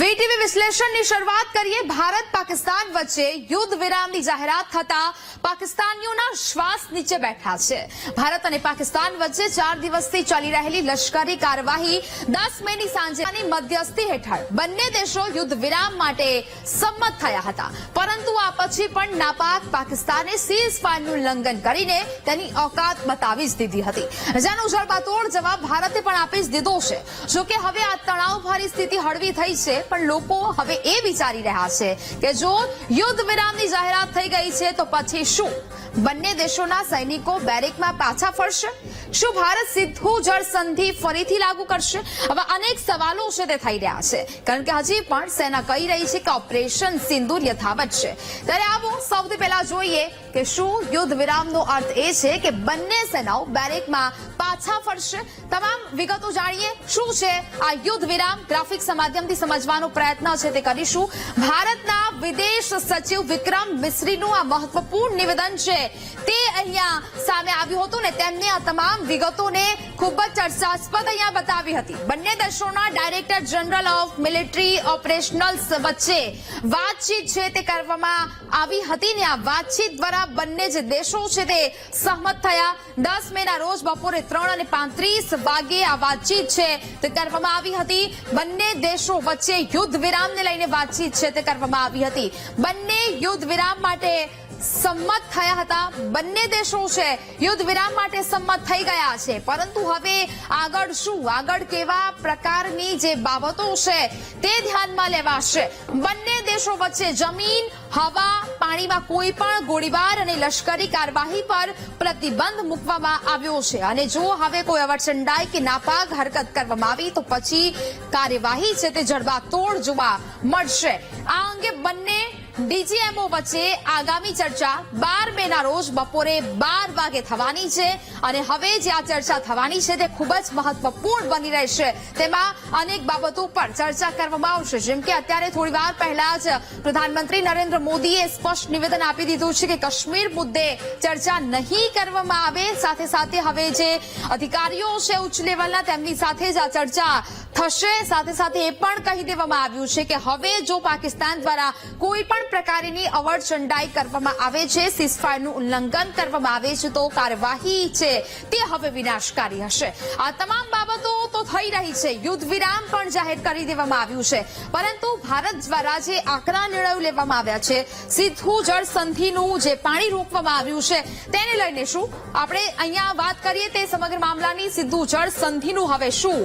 VTV વિશ્લેષણની શરૂઆત કરીએ. ભારત પાકિસ્તાન વચ્ચે યુદ્ધ વિરામની જાહેરાત થતા પાકિસ્તાનીઓના શ્વાસ નીચે બેઠા છે. ભારત અને પાકિસ્તાન વચ્ચે ચાર દિવસથી ચાલી રહેલી લશ્કરી કાર્યવાહી દસ મેની સાંજે મધ્યસ્થી હેઠળ બંને દેશો યુદ્ધ વિરામ માટે સંમત થયા હતા. પરંતુ આ પછી પણ નાપાક પાકિસ્તાને સીઝ ફાયરનું ઉલ્લંઘન કરીને તેની ઓકાત બતાવી જ દીધી હતી. જેનો જળબાતોડ જવાબ ભારતે પણ આપી જ દીધો છે. જોકે હવે આ તણાવભરી સ્થિતિ હળવી થઈ છે. પણ લોકો હવે એ વિચારી રહ્યા છે કે જો યુદ્ધ વિરામની જાહેરાત થઈ ગઈ છે, તો પછી શું? બંને દેશોના સૈનિકો બેરેકમાં પાછા ફરશે? શું ભારત સીધું જળ સંધિ ફરીથી લાગુ કરશે? હવે અનેક સવાલો છે તે થઈ રહ્યા છે. કારણ કે હજી પણ સેના કહી રહી છે કે ઓપરેશન સિંદૂર યથાવત છે. ત્યારે આવો સૌથી પહેલા જોઈએ કે શું યુદ્ધ વિરામનો અર્થ એ છે કે બંને સેનાઓ બેરેકમાં પાછા ફરશે તમામ વિગતો જાણીએ. શું છે આ યુદ્ધ વિરામ? ગ્રાફિક્સ માધ્યમથી સમજવાનો પ્રયત્ન છે તે કરીશું. ભારતના વિદેશ સચિવ વિક્રમ મિશ્રીનું આ મહત્વપૂર્ણ નિવેદન છે. તે અહીંયા સામે આવ્યું હતું ને તેમને આ તમામ વિગતોને ખૂબ જ ચર્ચાસ્પદ અહીંયા બતાવી હતી. બંને દેશોના director general of military operations વચ્ચે વાતચીત છે તે કરવામાં આવી હતી ને આ વાતચીત દ્વારા બંને જે દેશો છે તે સહમત થયા. દસ મેના રોજ બપોરે ત્રણ અને પાંત્રીસ વાગે આ વાતચીત છે તે કરવામાં આવી હતી. બંને દેશો વચ્ચે યુદ્ધ વિરામને લઈને વાતચીત છે તે કરવામાં આવી હતી. બંને યુદ્ધ વિરામ માટે સંમત થયા હતા. બંને દેશો છે યુદ્ધ વિરામ માટે સંમત થઈ ગયા છે. પરંતુ હવે આગળ શું? આગળ કેવા પ્રકારની જે બાબતો છે તે ધ્યાનમાં લેવાશે. બંને દેશો વચ્ચે જમીન, હવા, પાણીમાં કોઈ પણ ગોળીબાર અને લશ્કરી કાર્યવાહી પર પ્રતિબંધ મૂકવામાં આવ્યો છે. અને જો હવે કોઈ અવરચંડાઈ કે નાપાક હરકત કરવામાં આવી, તો પછી કાર્યવાહી છે તે જડબાતોડ જોવા મળશે. આ અંગે બંને ડીજીએમઓ વચ્ચે આગામી ચર્ચા બાર મે ના રોજ બપોરે બાર વાગે થવાની છે અને હવે જે આ ચર્ચા થવાની છે તે ખૂબ જ મહત્વપૂર્ણ બની રહેશે. તેમાં અનેક બાબતો પર ચર્ચા કરવામાં આવશે. જેમ કે અત્યારે થોડી વાર પહેલા જ પ્રધાનમંત્રી નરેન્દ્ર મોદીએ સ્પષ્ટ નિવેદન આપી દીધું છે કે કાશ્મીર મુદ્દે ચર્ચા નહીં કરવામાં આવે. સાથે સાથે હવે જે અધિકારીઓ છે ઉચ્ચ લેવલના તેમની સાથે જ આ ચર્ચા થશે. સાથે સાથે એ પણ કહી દેવામાં આવ્યું છે કે હવે જો પાકિસ્તાન દ્વારા કોઈ પણ પ્રકારની અવરચંડાઈ કરવામાં આવે છે સીઝફાયરનું ઉલ્લંઘન કરવામાં આવે છે, તો કાર્યવાહી છે, તે હવે વિનાશકારી હશે. આ તમામ બાબતો તો થઈ રહી છે, યુદ્ધ વિરામ પણ જાહેર કરી દેવામાં આવ્યું છે. પરંતુ ભારત દ્વારા જે આકરા નિર્ણયો લેવામાં આવ્યા છે, સીધું જળ સંધિનું જે પાણી રોકવામાં આવ્યું છે, તેને લઈને શું? આપણે અહીંયા વાત કરીએ તે સમગ્ર મામલાની સીધું જળ સંધિનું હવે શું?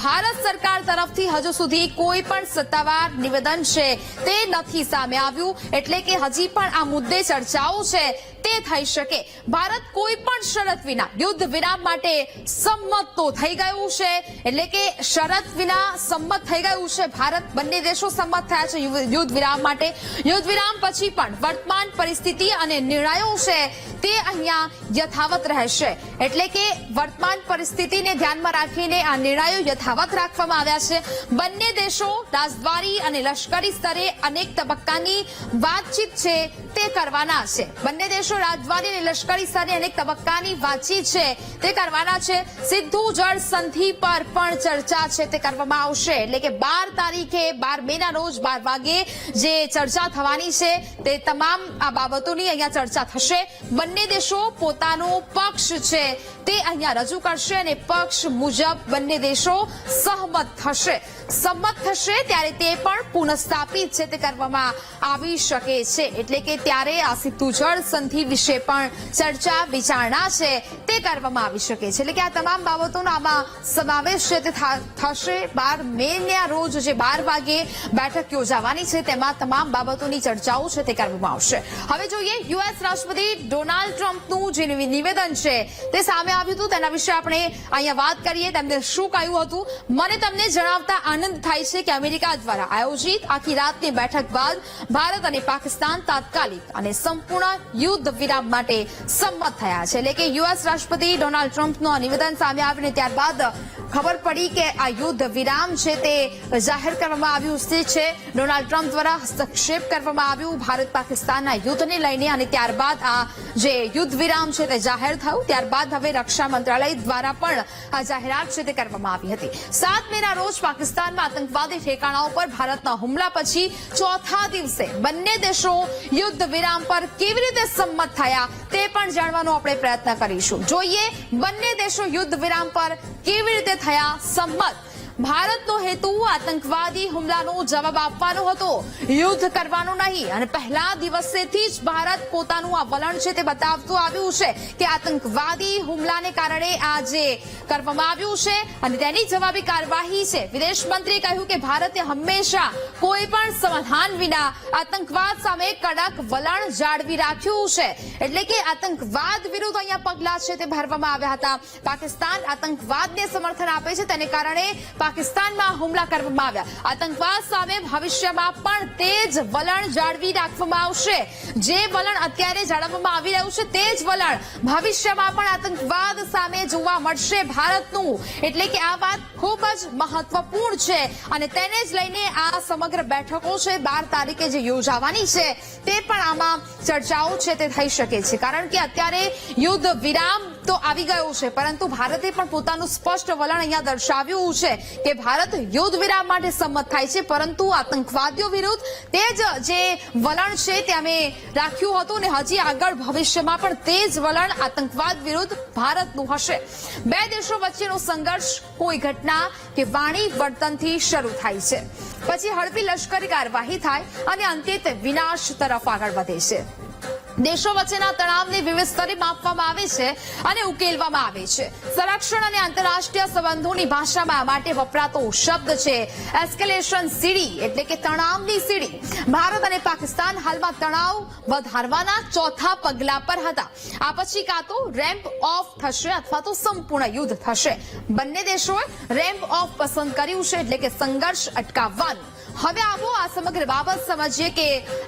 ભારત સરકાર તરફથી હજુ સુધી કોઈ પણ સત્તાવાર નિવેદન છે, તે નથી સામે આવ્યું. એટલે કે હજી પણ આ મુદ્દે ચર્ચાઓ છે. તે થઈ શકે. ભારત કોઈ પણ શરત વિના, યુદ્ધ વિરામ માટે સંમત તો થઈ ગયું છે. એટલે કે શરત વિના સંમત થઈ ગયું છે. ભારત બંને દેશો સંમત થયા છે યુદ્ધ વિરામ માટે. યુદ્ધ વિરામ પછી પણ વર્તમાન પરિસ્થિતિ અને નિર્ણયો છે તે અહીંયા યથાવત રહેશે. એટલે કે વર્તમાન પરિસ્થિતિને ધ્યાનમાં રાખીને આ નિર્ણયો યથાવત રાખવામાં આવ્યા છે. બંને દેશો, રાજદ્વારી અને લશ્કરી સ્તરે અનેક તબક્કાની વાતચીત છે તે કરવાના છે. બંને દેશો રાજદ્વારી અને લશ્કરી સ્તરે અનેક તબક્કાની વાતચીત છે. તે કરવાના છે. સિદ્ધુ જળ સંધિ પર પણ ચર્ચા છે. તે કરવામાં આવશે. એટલે કે બાર તારીખે, બાર મે ના રોજ બાર વાગે જે ચર્ચા થવાની છે, તે તમામ આ બાબતોની અહીંયા ચર્ચા થશે. બંને દેશો પોતાનો પક્ષ છે. તે અહીંયા રજૂ કરશે અને પક્ષ મુજબ બંને દેશો સહમત થશે. સંમત થશે ત્યારે તે પણ પુનઃસ્થાપિત છે તે કરવામાં આવી શકે છે. એટલે કે ત્યારે આ સીધું જળ સંધિ વિશે પણ ચર્ચા વિચારણા છે તે કરવામાં આવી શકે છે. એટલે કે આ તમામ બાબતોનો આમાં સમાવેશ છે તે થશે બાર મે ના રોજ જે બાર વાગે બેઠક યોજાવાની છે તેમાં તમામ બાબતોની ચર્ચાઓ છે તે કરવામાં આવશે. હવે જોઈએ યુએસ રાષ્ટ્રપતિ ડોનાલ્ડ ટ્રમ્પનું જે નિવેદન છે તે સામે આવ્યું હતું. તેના વિશે આપણે અહીંયા વાત કરીએ. તેમને શું કહ્યું હતું? મને તમને જણાવતા આનંદ થાય છે કે અમેરિકા દ્વારા આયોજિત આખી રાતની બેઠક બાદ ભારત અને પાકિસ્તાન તાત્કાલિક અને સંપૂર્ણ યુદ્ધ વિરામ માટે સંમત થયા છે. એટલે કે યુએસ રાષ્ટ્રપતિ ડોનાલ્ડ ટ્રમ્પનું નિવેદન સામે આવીને ત્યારબાદ ખબર પડી કે આ યુદ્ધ વિરામ છે તે જાહેર કરવામાં આવ્યું છે ડોનાલ્ડ ટ્રમ્પ દ્વારા હસ્તક્ષેપ કરવામાં આવ્યું. ભારત પાકિસ્તાનના યુદ્ધને લઈને અને ત્યારબાદ આ જે યુદ્ધ વિરામ છે તે જાહેર થયું. ત્યારબાદ હવે રક્ષા મંત્રાલય દ્વારા પણ આ જાહેરાત છે તે કરવામાં આવી હતી. સાત મેના રોજ પાકિસ્તાનમાં આતંકવાદી ઠેકાણાઓ પર ભારતના હુમલા પછી ચોથા દિવસે બંને દેશો યુદ્ધ વિરામ પર કેવી રીતે સંમત થયા તે પણ જાણવાનો આપણે પ્રયત્ન કરીશું. જોઈએ, બંને દેશો યુદ્ધ વિરામ પર કેવી રીતે થયા સંમત? ભારતનો હેતુ આતંકવાદી હુમલાનો જવાબ આપવાનો હતો. યુદ્ધ કરવાનું નહીં અને પહેલા દિવસેથી જ ભારત પોતાનું આ વલણ છે તે બતાવતું આવ્યું છે કે આતંકવાદી હુમલાને કારણે આ જે કરવામાં આવ્યું છે અને તેની જવાબી કાર્યવાહી છે. વિદેશ મંત્રીએ કહ્યું કે ભારતે હંમેશા કોઈ પણ સમાધાન વિના આતંકવાદ સામે કડક વલણ જાળવી રાખ્યું છે. એટલે કે આતંકવાદ વિરુદ્ધ અહીંયા પગલા છે તે ભરવામાં આવ્યા હતા. પાકિસ્તાન આતંકવાદને સમર્થન આપે છે. તેને કારણે પાકિસ્તાનમાં હુમલા કરવામાં આવ્યા. આતંકવાદ સામે ભવિષ્યમાં પણ તે જ વલણ જાળવી રાખવામાં આવશે. જે વલણ અત્યારે જાળવવામાં આવી રહ્યું છે, તે જ વલણ ભવિષ્યમાં પણ આતંકવાદ સામે જોવા મળશે ભારતનું. એટલે કે આ વાત ખૂબ જ મહત્વપૂર્ણ છે અને તેને જ લઈને આ સમગ્ર બેઠકો છે, બાર તારીખે જે યોજાવાની છે, તે પણ આમાં ચર્ચાઓ છે, તે થઈ શકે છે. કારણ કે અત્યારે યુદ્ધ વિરામ તો આવી ગયો છે. પરંતુ ભારતે પણ પોતાનું સ્પષ્ટ વલણ અહીંયા દર્શાવ્યું છે કે ભારત યુદ્ધ વિરામ માટે સંમત થાય છે. પરંતુ આતંકવાદીઓ વિરુદ્ધ તે જ જે વલણ છે તે અમે રાખ્યું હતું ને હજી આગળ ભવિષ્યમાં પણ તે જ વલણ આતંકવાદ વિરુદ્ધ ભારતનું હશે. બે દેશો વચ્ચેનો સંઘર્ષ કોઈ ઘટના કે વાણી વર્તનથી શરૂ થાય છે. પછી હળવી લશ્કરી કાર્યવાહી થાય અને અંતે વિનાશ તરફ આગળ વધે છે. દેશો વચ્ચેના તણાવને વિવિધ સ્તરે માપવામાં આવે છે અને ઉકેલવામાં આવે છે. સંરક્ષણ અને આંતરરાષ્ટ્રીય સંબંધોની ભાષામાં માટે વપરાતો શબ્દ છે એસ્કેલેશન સીડી, એટલે કે તણાવની સીડી. ભારત અને પાકિસ્તાન હાલમાં તણાવ વધારવાના ચોથા પગલા પર હતા. આ પછી કાં તો રેમ્પ ઓફ થશે અથવા તો સંપૂર્ણ યુદ્ધ થશે. બંને દેશોએ રેમ્પ ઓફ પસંદ કર્યું છે, એટલે કે સંઘર્ષ અટકાવવાનું. હવે આવો આ સમગ્ર બાબત સમજીએ કે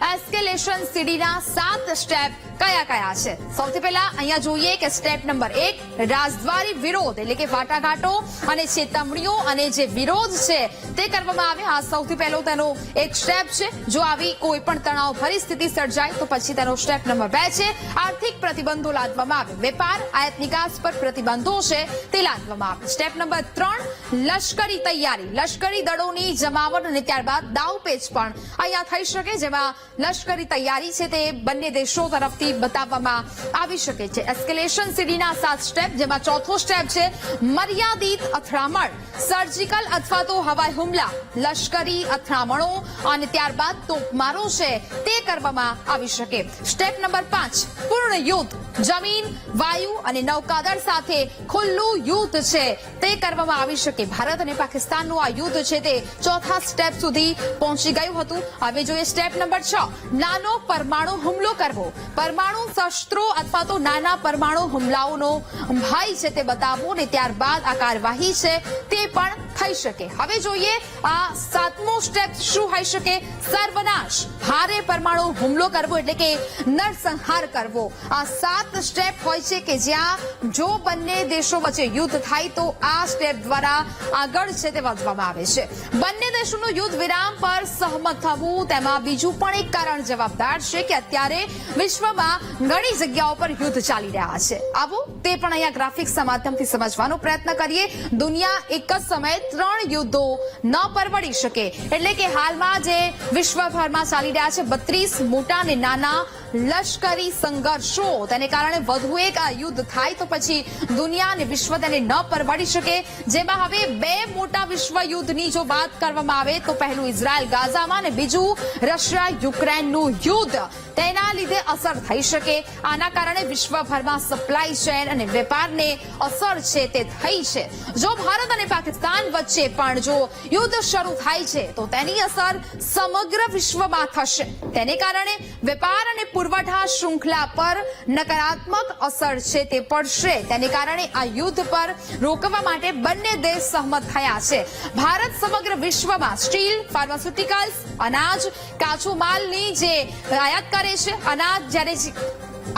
એસ્કેલેશન સીડીના સાત સ્ટેપ કયા કયા છે? સૌથી પહેલા અહીંયા જોઈએ કે સ્ટેપ નંબર એક, રાજદ્વારી વિરોધ, એટલે કે વાટાઘાટો અને ચેતવણીઓ અને જે વિરોધ છે તે કરવામાં આવે. આ સૌથી પહેલો તેનો એક સ્ટેપ છે. જો આવી કોઈ પણ તણાવ પરિસ્થિતિ સર્જાય, તો પછી તેનો સ્ટેપ નંબર બે છે. આર્થિક પ્રતિબંધો લાદવામાં આવે. વેપાર, આયાત નિકાસ પર પ્રતિબંધો છે તે લાદવામાં આવે. સ્ટેપ નંબર ત્રણ, લશ્કરી તૈયારી. લશ્કરી દળોની જમાવટ અને ત્યારબાદ દાવપેચ પણ અહીંયા થઈ શકે. જેમાં લશ્કરી તૈયારી છે તે બંને દેશો તરફથી બતાવવામાં આવી શકે છે. એસ્કેલેશન સીડીના સાત સ્ટેપ જેમાં ચોથો સ્ટેપ છે, મર્યાદિત અથડામણ સર્જિકલ અથવા તો હવાઈ હુમલા, લશ્કરી અથડામણો અને ત્યારબાદ તોપમારો છે. તે કરવામાં આવી શકે. સ્ટેપ નંબર પાંચ, પૂર્ણ યુદ્ધ. જમીન, વાયુ અને નૌકાદળ સાથે ખુલ્લું યુદ્ધ છે. તે કરવામાં આવી શકે. ભારત અને પાકિસ્તાનનું આ યુદ્ધ છે તે ચોથા સ્ટેપ સુધી પહોંચી ગયું હતું. હવે જોઈએ સ્ટેપ નંબર છ. નાનો પરમાણુ હુમલો કરવો. પરમાણુ શસ્ત્રો અથવા તો નાના પરમાણુ હુમલાઓનો ભય છે તે બતાવવો ને ત્યારબાદ આ કાર્યવાહી છે તે પણ થઈ શકે. હવે જોઈએ આ સાતમો સ્ટેપ શું હોઈ શકે? સર્વનાશ. હારે પરમાણુ હુમલો કરવો એટલે કે નરસંહાર કરવો. આ સાત સ્ટેપ હોય છે કે જ્યાં જો બંને દેશો વચ્ચે યુદ્ધ થાય તો આ સ્ટેપ દ્વારા આગળ છે તે વધવામાં આવે છે. બંને દેશોનું યુદ્ધ વિરામ પર સહમત થવું તેમાં બીજું પણ એક કારણ જવાબદાર છે કે અત્યારે વિશ્વમાં ઘણી જગ્યાઓ પર યુદ્ધ ચાલી રહ્યા છે. આવો તે પણ અહીંયા ગ્રાફિક્સના માધ્યમથી સમજવાનો પ્રયત્ન કરીએ. દુનિયા એક જ સમયે ત્રણ યુદ્ધો ન પરવડી શકે. એટલે કે હાલમાં જે વિશ્વભરમાં ચાલી રહ્યા છે, બત્રીસ મોટા અને નાના લશ્કરી સંઘર્ષો. તેને કારણે વધુ એક યુદ્ધ થાય તો પછી દુનિયા અને વિશ્વ તેને ન પરવડી શકે. જેમાં હવે બે મોટા વિશ્વ યુદ્ધની જો વાત કરવામાં આવે તો પહેલું ઇઝરાયલ ગાઝામાં અને બીજું રશિયા યુક્રેનનું યુદ્ધ. તેના લીધે અસર થઈ શકે. આના કારણે વિશ્વભરમાં સપ્લાય ચેન અને વેપારને અસર છે તે થઈ છે. જો ભારત અને પાકિસ્તાન વચ્ચે પણ જો યુદ્ધ શરૂ થાય છે, તો તેની અસર સમગ્ર વિશ્વમાં થશે. તેને કારણે વેપાર અને પુરવઠા શૃંખલા પર નકારાત્મક અસર છે તે પડશે. તેને કારણે આ યુદ્ધ પર રોકવા માટે બંને દેશ સહમત થયા છે. ભારત સમગ્ર વિશ્વમાં સ્ટીલ ફાર્માસ્યુટિકલ્સ અનાજ, કાચો માલની જે આયાત કરે છે, અનાજ જ્યારે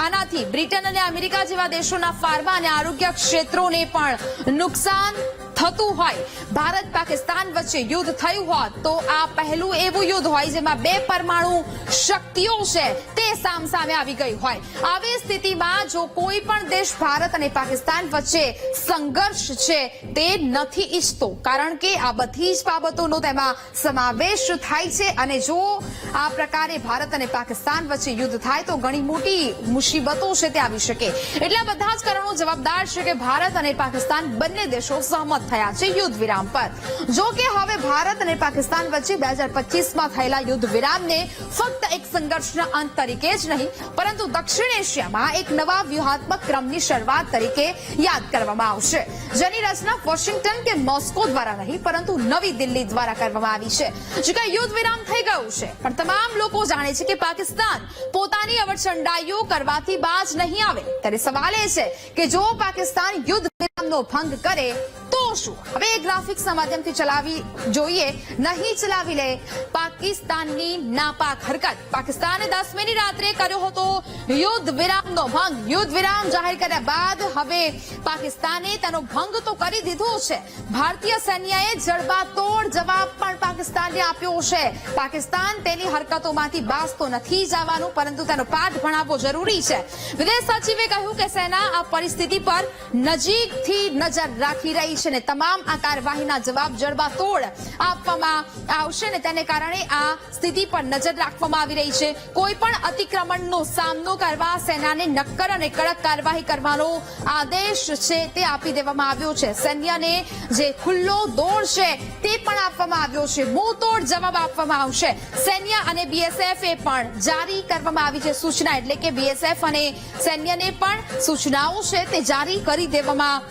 આનાથી બ્રિટન અને અમેરિકા જેવા દેશોના ફાર્મા અને આરોગ્ય ક્ષેત્રોને પણ નુકસાન થતું હોય. ભારત પાકિસ્તાન વચ્ચે યુદ્ધ થયું હોત તો આ પહેલું એવું યુદ્ધ હોય જેમાં બે પરમાણુ શક્તિઓ છે તે સામસામે આવી ગઈ હોય. આવી સ્થિતિમાં જો કોઈ પણ દેશ ભારત અને પાકિસ્તાન વચ્ચે સંઘર્ષ છે તે નથી ઈચ્છતો. કારણ કે આ બધી જ બાબતોનો તેમાં સમાવેશ થાય છે અને જો આ પ્રકારે ભારત અને પાકિસ્તાન વચ્ચે યુદ્ધ થાય તો ઘણી મોટી મુસીબતો છે તે આવી શકે. એટલે બધા જ કારણો જવાબદાર છે કે ભારત અને પાકિસ્તાન બંને દેશો સહમત. થયા છે યુદ્ધ વિરામ પર. જો કે હવે ભારત અને પાકિસ્તાન વચ્ચે બે હજાર થયેલા યુદ્ધ વિરામને ફક્ત એક સંઘર્ષના અંત તરીકે જ નહીં, પરંતુ દક્ષિણ એશિયામાં એક નવા વ્યૂહાત્મક ક્રમની શરૂઆત તરીકે યાદ કરવામાં આવશે. જેની રચના વોશિંગ્ટન કે મોસ્કો દ્વારા નહીં, પરંતુ નવી દિલ્હી દ્વારા કરવામાં આવી છે, જો કે યુદ્ધ વિરામ થઈ ગયું છે. પણ તમામ લોકો જાણે છે કે પાકિસ્તાન પોતાની અવરચંડાઈઓ કરવાથી બાજ નહીં આવે. ત્યારે સવાલ એ છે કે જો પાકિસ્તાન યુદ્ધ વિરામનો ભંગ કરે તો શું હવે એ ગ્રાફિક્સના માધ્યમથી ચલાવી જોઈએ. નહીં ચલાવી લે. પાકિસ્તાનની નાપાક હરકત. પાકિસ્તાને દસમીની રાત્રે કર્યો હતો યુદ્ધ વિરામનો ભંગ. યુદ્ધ વિરામ જાહેર કર્યા બાદ હવે પાકિસ્તાને તેનો ભંગ તો કરી દીધો છે. ભારતીય સૈન્યએ જડબાતોડ જવાબ પણ પાકિસ્તાનને આપ્યો છે. પાકિસ્તાન તેની હરકતોમાંથી બાસ તો નથી જવાનું, પરંતુ તેનો પાઠ ભણાવવો જરૂરી છે. વિદેશ સચિવે કહ્યું કે સેના આ પરિસ્થિતિ પર નજીકથી નજર રાખી રહી છે ને તમામ આ કાર્યવાહીના જવાબ જડબાતોડ આપવામાં આવશે ને તેને કારણે આ સ્થિતિ પર નજર રાખવામાં આવી રહી છે. કોઈ પણ અતિક્રમણનો સામનો કરવા સેનાને નક્કર અને કડક કાર્યવાહી કરવાનો આદેશ છે તે આપી દેવામાં આવ્યો છે. સૈન્યને જે ખુલ્લો દોડ છે તે પણ આપવામાં આવ્યો છે. મોતોડ જવાબ આપવામાં આવશે. સૈન્ય અને બીએસએફ એ પણ જારી કરવામાં આવી છે સૂચના એટલે કે બીએસએફ અને સૈન્યને પણ સૂચનાઓ છે તે જારી કરી દેવામાં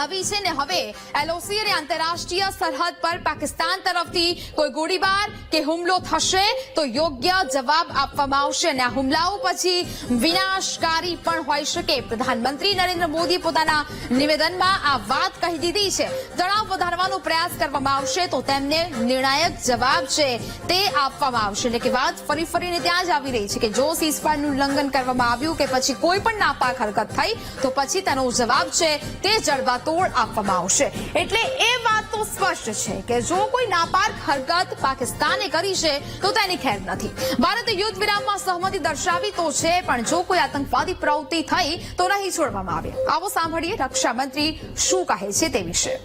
આવી છે ને હવે એલઓસી અને આંતરરાષ્ટ્રીય સરહદ પર પાકિસ્તાન તરફથી કોઈ ગોળીબાર કે હુમલો થશે તો યોગ્ય જવાબ આપવામાં આવશે અને આ હુમલાઓ પછી વિનાશકારી પણ હોઈ શકે. પ્રધાનમંત્રી નરેન્દ્ર મોદી પોતાના નિવેદનમાં આ વાત કહી દીધી છે. તણાવ વધારવાનો પ્રયાસ કરવામાં આવશે તો તેમને નિર્ણાયક જવાબ છે તે આપવામાં આવશે. એટલે કે વાત ફરી ફરીને ત્યાં જ આવી રહી છે કે જો સીઝફાયરનું ઉલ્લંઘન કરવામાં આવ્યું કે પછી કોઈ પણ નાપાક હરકત થઈ તો પછી તેનો જવાબ છે તે જડબાતોડ આપવામાં આવશે એટલે એ વાત તો સ્પષ્ટ છે કે જો કોઈ નાપાક હરકત પાકિસ્તાને કરી છે તો તેની ખેર નથી ભારતે યુદ્ધ વિરામમાં સહમતિ દર્શાવી તો છે પણ જો કોઈ આતંકવાદી પ્રવૃત્તિ થઈ તો નહીં છોડવામાં આવે આવો સાંભળીએ રક્ષા મંત્રી શું કહે છે તે વિશે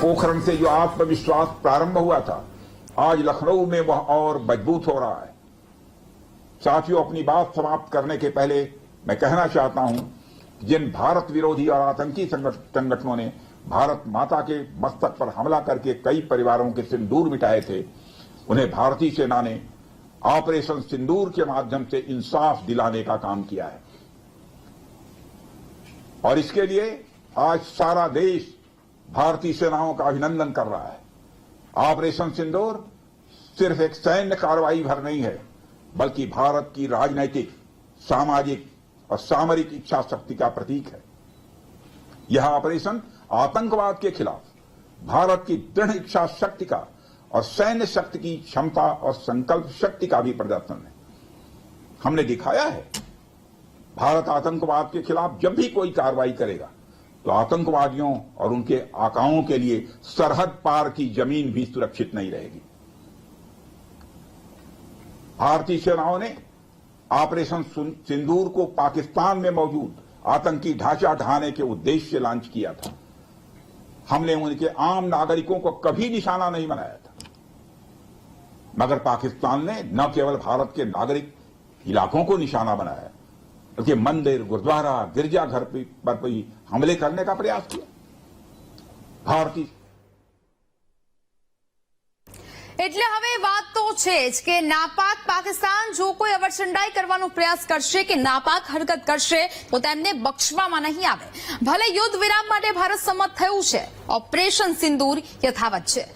पोखरण से जो आत्मविश्वास प्रारंभ हुआ था आज लखनऊ में वह और मजबूत हो रहा है साथियों अपनी बात समाप्त करने के पहले میں کہنا چاہتا ہوں، جن بھارت ویرودھی اور آتنکی سنگٹنوں نے بھارت ماتا کے مستق پر حملہ کر کے کئی پریواروں کے سندور مٹائے تھے، انہیں بھارتی سینا نے آپریشن سندور کے مادھیم سے انصاف دلانے کا کام کیا ہے۔ اور اس کے لیے آج سارا دیش بھارتی سیناؤں کا ہنندن کر رہا ہے۔ آپریشن سندور صرف ایک سین کاروائی بھر نہیں ہے، بلکہ بھارت کی راجنیتک، ساماجک اور سامرک اچھا شکتی کا پرتیک ہے۔ یہ آپریشن آتنکواد کے خلاف، بھارت کی دڑھ اچھا شکتی کا اور سینیہ شکتی کی شمتا اور سنکلپ شکتی کا بھی پردرتن ہے۔ ہم نے دکھایا ہے، بھارت آتنکواد کے خلاف جب بھی کوئی کاروائی کرے گا، تو آتنکوادیوں اور ان کے آکاؤں کے لیے سرحد پار کی زمین بھی سرکشت نہیں رہے گی۔ بھارتی سیناؤں نے آپریشن سندور کو پاکستان میں موجود آتنکی ڈھاچہ ڈھانے کے ادیش سے لانچ کیا تھا۔ ہم نے ان کے عام ناگرکوں کو کبھی نشانہ نہیں بنایا تھا۔ مگر پاکستان نے نہ کیول بھارت کے ناگرک علاقوں کو نشانہ بنایا، بلکہ مندر، گردوارہ، گرجا گھر پر بھی حملے کرنے کا پریاس کیا۔ بھارتی એટલે હવે વાત તો છે જ કે નાપાક પાકિસ્તાન જો કોઈ અવરચંડાઈ કરવાનો પ્રયાસ કરશે કે નાપાક હરકત કરશે, તો તેમને બક્ષવામાં નહીં આવે. ભલે યુદ્ધ વિરામ માટે ભારત સંમત થયું છે, ઓપરેશન સિંદૂર યથાવત છે.